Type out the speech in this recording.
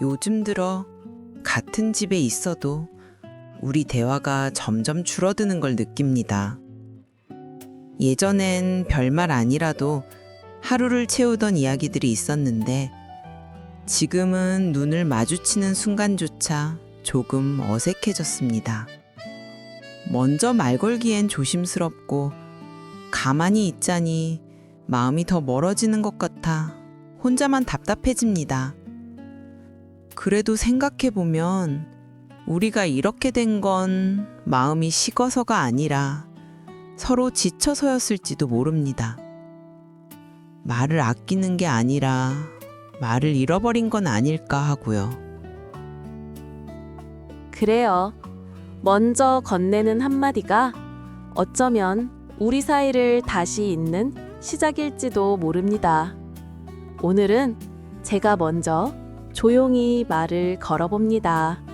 요즘 들어 같은 집에 있어도 우리 대화가 점점 줄어드는 걸 느낍니다. 예전엔 별말 아니라도 하루를 채우던 이야기들이 있었는데 지금은 눈을 마주치는 순간조차 조금 어색해졌습니다. 먼저 말 걸기엔 조심스럽고 가만히 있자니 마음이 더 멀어지는 것 같아 혼자만 답답해집니다. 그래도 생각해보면 우리가 이렇게 된 건 마음이 식어서가 아니라 서로 지쳐서였을지도 모릅니다. 말을 아끼는 게 아니라 말을 잃어버린 건 아닐까 하고요. 그래요. 먼저 건네는 한마디가 어쩌면 우리 사이를 다시 잇는 시작일지도 모릅니다. 오늘은 제가 먼저 조용히 말을 걸어봅니다.